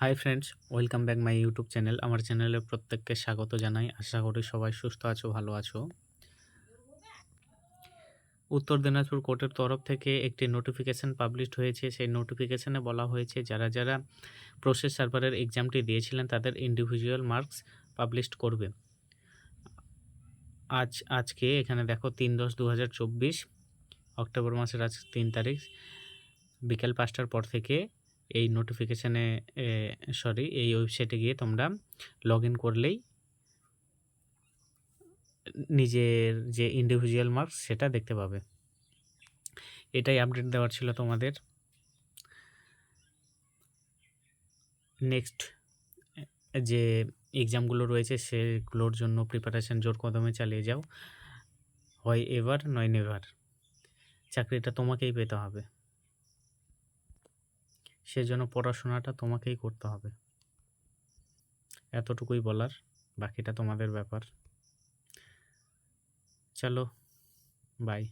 Hi friends welcome back my YouTube channel আমার চ্যানেলে প্রত্যেককে স্বাগত জানাই। আশা করি সবাই সুস্থ আছো, ভালো আছো। উত্তর দিনাজপুর কোর্টের তরফ থেকে একটি নোটিফিকেশান পাবলিশড হয়েছে। সেই নোটিফিকেশানে বলা হয়েছে, যারা যারা প্রসেস সার্ভারের এক্সামটি দিয়েছিলেন, তাদের ইন্ডিভিজুয়াল মার্কস পাবলিশড করবে। আজ, আজকে এখানে দেখো তিন দশ দু হাজার চব্বিশ, অক্টোবর মাসের আজ তিন তারিখ, বিকেল পাঁচটার পর থেকে এই নোটিফিকেশানে সরি এই ওয়েবসাইটে গিয়ে তোমরা লগ ইন করলেই নিজের যে ইন্ডিভিজুয়াল মার্কস সেটা দেখতে পাবে। এটাই আপডেট দেওয়ার ছিল তোমাদের। নেক্সট যে এক্সামগুলো রয়েছে সেগুলোর জন্য প্রিপারেশান জোর কদমে চালিয়ে যাও। হয় এবার, নয় নেভার চাকরিটা তোমাকেই পেতে হবে। সেজন্য পড়াশোনাটা তোমাকেই করতে হবে। এতটুকুই বলার বাকিটা তোমাদের ব্যাপার। চলো বাই